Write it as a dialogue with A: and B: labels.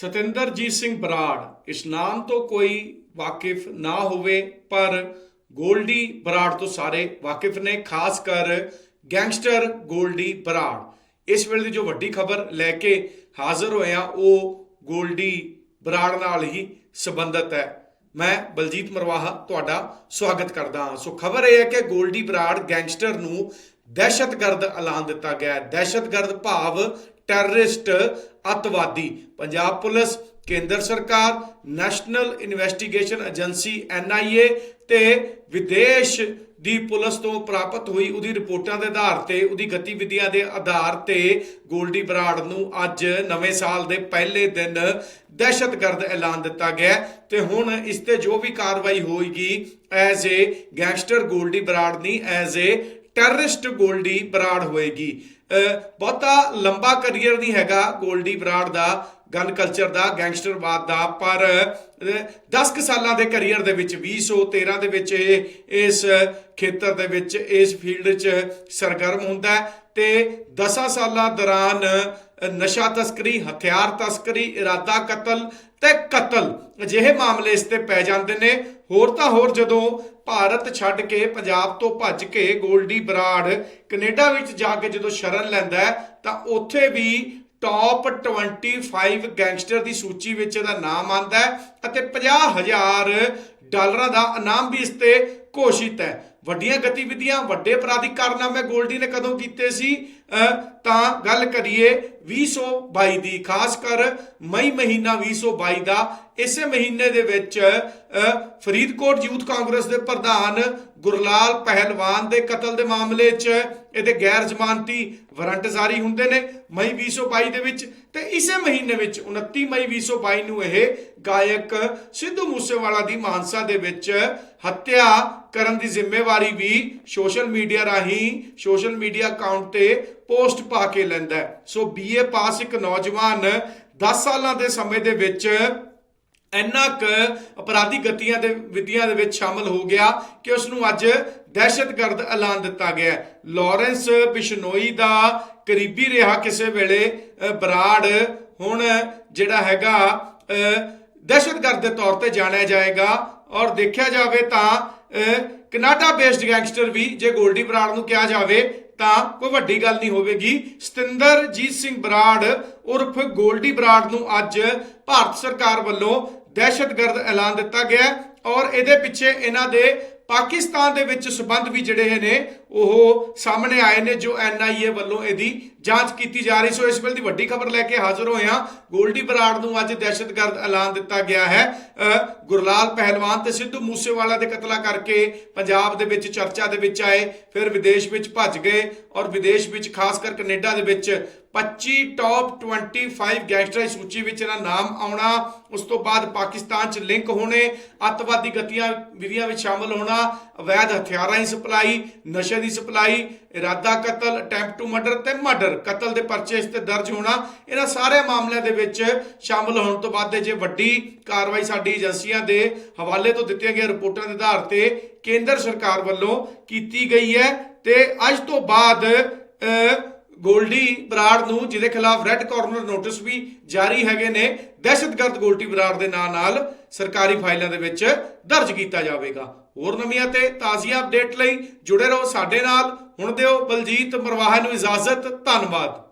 A: ਸਤਿੰਦਰਜੀਤ ਸਿੰਘ ਬਰਾੜ, ਇਸ ਨਾਮ ਤੋਂ ਕੋਈ ਵਾਕਿਫ ਨਾ ਹੋਵੇ, ਪਰ ਗੋਲਡੀ ਬਰਾੜ ਤੋਂ ਸਾਰੇ ਵਾਕਿਫ ਨੇ, ਖਾਸ ਕਰ ਗੈਂਗਸਟਰ ਗੋਲਡੀ ਬਰਾੜ। ਇਸ ਵੇਲੇ ਦੀ ਜੋ ਵੱਡੀ ਖਬਰ ਲੈ ਕੇ ਹਾਜ਼ਰ ਹੋਇਆ ਉਹ ਗੋਲਡੀ ਬਰਾੜ ਨਾਲ ਹੀ ਸੰਬੰਧਿਤ ਹੈ। ਮੈਂ ਬਲਜੀਤ ਮਰਵਾਹਾ, ਤੁਹਾਡਾ ਸਵਾਗਤ ਕਰਦਾ ਹਾਂ। ਸੋ ਖਬਰ ਇਹ ਹੈ ਕਿ ਗੋਲਡੀ ਬਰਾੜ ਗੈਂਗਸਟਰ ਨੂੰ ਦਹਿਸ਼ਤਗਰਦ ਐਲਾਨ ਦਿੱਤਾ ਗਿਆ ਹੈ। ਦਹਿਸ਼ਤਗਰਦ ਭਾਵ ਟੈਰਰਿਸਟ ਅੱਤਵਾਦੀ, ਪੰਜਾਬ ਪੁਲਿਸ, ਕੇਂਦਰ ਸਰਕਾਰ, ਨੈਸ਼ਨਲ ਇਨਵੈਸਟੀਗੇਸ਼ਨ ਏਜੰਸੀ, ਐਨਆਈਏ ਤੇ ਵਿਦੇਸ਼ ਦੀ ਪੁਲਿਸ ਤੋਂ ਪ੍ਰਾਪਤ ਹੋਈ ਉਹਦੀ ਰਿਪੋਰਟਾਂ ਦੇ ਆਧਾਰ ਤੇ, ਉਹਦੀ ਗਤੀਵਿਧੀਆਂ ਦੇ ਆਧਾਰ ਤੇ ਗੋਲਡੀ ਬਰਾੜ ਨੂੰ ਅੱਜ ਨਵੇਂ ਸਾਲ ਦੇ ਪਹਿਲੇ ਦਿਨ ਦਹਿਸ਼ਤਗਰਦ ਐਲਾਨ ਦਿੱਤਾ ਗਿਆ ਹੈ ਤੇ ਹੁਣ ਇਸ ਤੇ ਜੋ ਵੀ ਕਾਰਵਾਈ ਹੋਏਗੀ as a gangster Goldy Brar ਨਹੀਂ as a terrorist Goldy Brar ਹੋਏਗੀ। ਬਹੁਤਾ ਲੰਬਾ ਕੈਰੀਅਰ ਨਹੀਂ ਹੈਗਾ ਗੋਲਡੀ ਬਰਾੜ ਦਾ ਗਨ ਕਲਚਰ ਦਾ ਗੈਂਗਸਟਰਵਾਦ ਦਾ, ਪਰ 10 ਕੁ ਸਾਲਾਂ ਦੇ ਕੈਰੀਅਰ ਦੇ ਵਿੱਚ 2013 ਦੇ ਵਿੱਚ ਇਹ, ਇਸ ਖੇਤਰ ਦੇ ਵਿੱਚ, ਇਸ ਫੀਲਡ 'ਚ ਸਰਗਰਮ ਹੁੰਦਾ ਤੇ 10 ਸਾਲਾਂ ਦੌਰਾਨ ਨਸ਼ਾ ਤਸਕਰੀ, ਹਥਿਆਰ ਤਸਕਰੀ, ਇਰਾਦਾ ਕਤਲ ਤੇ ਕਤਲ ਅਜਿਹੇ ਮਾਮਲੇ ਇਸ ਤੇ ਪੈ ਜਾਂਦੇ ਨੇ। ਹੋਰ ਤਾਂ ਹੋਰ ਜਦੋਂ ਭਾਰਤ ਛੱਡ ਕੇ, ਪੰਜਾਬ ਤੋਂ ਭੱਜ ਕੇ ਗੋਲਡੀ ਬਰਾੜ ਕੈਨੇਡਾ ਵਿੱਚ ਜਾ ਕੇ ਜਦੋਂ ਸ਼ਰਨ ਲੈਂਦਾ ਤਾਂ ਉੱਥੇ ਵੀ ਟੌਪ 25 ਗੈਂਗਸਟਰ ਦੀ ਸੂਚੀ ਵਿੱਚ ਇਹਦਾ ਨਾਮ ਆਂਦਾ ਹੈ ਅਤੇ 50000 ਡਾਲਰਾਂ ਦਾ ਇਨਾਮ ਵੀ ਇਸ ਤੇ ਘੋਸ਼ਿਤ ਹੈ। ਵੱਡੀਆਂ ਗਤੀਵਿਧੀਆਂ, ਵੱਡੇ ਅਪਰਾਧਿਕ ਕਾਰਨਾਮੇ ਗੋਲਡੀ ਨੇ ਕਦੋਂ ਕੀਤੇ ਸੀ? ਤਾਂ ਗੱਲ ਕਰੀਏ 2022 ਦੀ, ਖਾਸ ਕਰ ਮਈ ਮਹੀਨਾ 2022 ਦਾ। ਇਸੇ ਮਹੀਨੇ ਦੇ ਵਿੱਚ ਫਰੀਦਕੋਟ ਯੂਥ ਕਾਂਗਰਸ ਦੇ ਪ੍ਰਧਾਨ ਗੁਰਲਾਲ ਪਹਿਲਵਾਨ ਦੇ ਕਤਲ ਦੇ ਮਾਮਲੇ 'ਚ ਇਹਦੇ ਗੈਰ ਜ਼ਮਾਨਤੀ ਵਾਰੰਟ ਜਾਰੀ ਹੁੰਦੇ ਨੇ ਮਈ 2022 ਦੇ ਵਿੱਚ ਤੇ ਇਸੇ ਮਹੀਨੇ ਵਿੱਚ 29 ਮਈ 2022 ਨੂੰ ਇਹ ਗਾਇਕ ਸਿੱਧੂ ਮੂਸੇਵਾਲਾ ਦੀ ਮਾਨਸਾ ਦੇ ਵਿੱਚ ਹੱਤਿਆ ਕਰਨ ਦੀ ਜ਼ਿੰਮੇਵਾਰੀ ਵੀ ਸੋਸ਼ਲ ਮੀਡੀਆ ਰਾਹੀਂ ਸੋਸ਼ਲ ਮੀਡੀਆ ਅਕਾਊਂਟ ਤੇ ਪੋਸਟ ਪਾ ਕੇ ਲੈਂਦਾ ਹੈ। ਸੋ ਬੀਏ ਪਾਸ ਇੱਕ ਨੌਜਵਾਨ 10 ਸਾਲਾਂ ਦੇ ਸਮੇਂ ਦੇ ਵਿੱਚ ਇੰਨਾ ਕੁ ਅਪਰਾਧੀ ਗਤੀਆਂ ਦੇ ਵਿਧੀਆਂ ਦੇ ਵਿੱਚ ਸ਼ਾਮਲ ਹੋ ਗਿਆ ਕਿ ਉਸ ਨੂੰ ਅੱਜ ਦਹਿਸ਼ਤਗਰਦ ਐਲਾਨ ਦਿੱਤਾ ਗਿਆ ਹੈ। ਲਾਰੈਂਸ ਬਿਸ਼ਨੋਈ ਦਾ ਕਰੀਬੀ ਰਿਹਾ ਕਿਸੇ ਵੇਲੇ ਬਰਾੜ ਹੁਣ ਜਿਹੜਾ ਹੈਗਾ ਦਹਿਸ਼ਤਗਰਦ ਦੇ ਤੌਰ ਤੇ ਜਾਣਿਆ ਜਾਏਗਾ ਔਰ ਦੇਖਿਆ ਜਾਵੇ ਤਾਂ ਕਨਾਡਾ ਬੇਸਡ ਗੈਂਗਸਟਰ ਵੀ ਜੇ ਗੋਲਡੀ ਬਰਾੜ ਨੂੰ ਕਿਹਾ ਜਾਵੇ ਤਾਂ ਕੋਈ ਵੱਡੀ ਗੱਲ ਨਹੀਂ ਹੋਵੇਗੀ। ਸਤਿੰਦਰਜੀਤ ਸਿੰਘ ਬਰਾੜ ਉਰਫ ਗੋਲਡੀ ਬਰਾੜ ਨੂੰ ਅੱਜ ਭਾਰਤ ਸਰਕਾਰ ਵੱਲੋਂ ਦਹਿਸ਼ਤਗਰਦ ਐਲਾਨ ਦਿੱਤਾ ਗਿਆ ਔਰ ਇਹਦੇ ਪਿੱਛੇ ਇਹਨਾਂ ਦੇ ਪਾਕਿਸਤਾਨ ਦੇ ਵਿੱਚ ਸਬੰਧ ਵੀ ਜਿਹੜੇ ਨੇ, ਉਹ ਸਾਹਮਣੇ ਆਏ ਨੇ ਜੋ ਐਨਆਈਏ ਵੱਲੋਂ ਇਹਦੀ ਜਾਂਚ ਕੀਤੀ ਜਾ ਰਹੀ। ਸੋ ਇਸ ਵੇਲੇ ਦੀ ਵੱਡੀ ਖਬਰ ਲੈ ਕੇ ਹਾਜ਼ਰ ਹੋਏ ਹਾਂ ਗੋਲਡੀ ਬਰਾੜ ਨੂੰ ਅੱਜ ਦਹਿਸ਼ਤਗਰਦ ਐਲਾਨ ਦਿੱਤਾ ਗਿਆ ਹੈ। ਗੁਰਲਾਲ ਪਹਿਲਵਾਨ ਤੇ ਸਿੱਧੂ ਮੂਸੇਵਾਲਾ ਦੇ ਕਤਲਾ ਕਰਕੇ ਪੰਜਾਬ ਦੇ ਵਿੱਚ ਚਰਚਾ ਦੇ ਵਿੱਚ ਆਏ, ਫਿਰ ਵਿਦੇਸ਼ ਵਿੱਚ ਭੱਜ ਗਏ ਔਰ ਵਿਦੇਸ਼ ਵਿੱਚ ਖਾਸ ਕਰ ਕੈਨੇਡਾ ਦੇ ਵਿੱਚ 25 ਟੌਪ 25 ਗੈਂਗਸਟਰਾਂ ਦੀ ਸੂਚੀ ਵਿੱਚ ਇਹਨਾਂ ਨਾਮ ਆਉਣਾ, ਉਸ ਤੋਂ ਬਾਅਦ ਪਾਕਿਸਤਾਨ 'ਚ ਲਿੰਕ ਹੋਣੇ, ਅੱਤਵਾਦੀ ਗਤੀਆਂ, ਵਿਧੀਆਂ ਵਿੱਚ ਸ਼ਾਮਲ ਹੋਣਾ ਅਵੈਧ ਹਥਿਆਰਾਂ ਦੀ ਸਪਲਾਈ, ਨਸ਼ੇ ਦੀ ਸਪਲਾਈ, ਇਰਾਦਾ ਕਤਲ ਅਟੈਂਪਟ ਟੂ ਮਰਡਰ ਤੇ ਮਰਡਰ ਕਤਲ ਦੇ ਪਰਚੇ ਇਸ ਤੇ ਦਰਜ ਹੋਣਾ, ਇਹਨਾਂ ਸਾਰੇ ਮਾਮਲਿਆਂ ਦੇ ਵਿੱਚ ਸ਼ਾਮਲ ਹੋਣ ਤੋਂ ਬਾਅਦ ਜੇ ਵੱਡੀ ਕਾਰਵਾਈ ਸਾਡੀ ਏਜੰਸੀਆਂ ਦੇ ਹਵਾਲੇ ਤੋਂ ਦਿੱਤੀਆਂ ਗਈਆਂ ਰਿਪੋਰਟਾਂ ਦੇ ਆਧਾਰ ਤੇ ਕੇਂਦਰ ਸਰਕਾਰ ਵੱਲੋਂ ਕੀਤੀ ਗਈ ਹੈ ਤੇ ਅੱਜ ਤੋਂ ਬਾਅਦ ਗੋਲਡੀ ਬਰਾੜ ਨੂੰ, ਜਿਹਦੇ ਖਿਲਾਫ ਰੈੱਡ ਕਾਰਨਰ ਨੋਟਿਸ ਵੀ ਜਾਰੀ ਹੈਗੇ ਨੇ, ਦਹਿਸ਼ਤਗਰਦ ਗੋਲਡੀ ਬਰਾੜ ਦੇ ਨਾਂ ਨਾਲ ਸਰਕਾਰੀ ਫਾਈਲਾਂ ਦੇ ਵਿੱਚ ਦਰਜ ਕੀਤਾ ਜਾਵੇਗਾ। ਹੋਰ ਨਵੀਆਂ ਤੇ ਤਾਜ਼ੀਆਂ ਅਪਡੇਟ ਲਈ ਜੁੜੇ ਰਹੋ ਸਾਡੇ ਨਾਲ। ਹੁਣ ਦਿਓ ਬਲਜੀਤ ਮਰਵਾਹਾ ਨੂੰ ਇਜਾਜ਼ਤ, ਧੰਨਵਾਦ।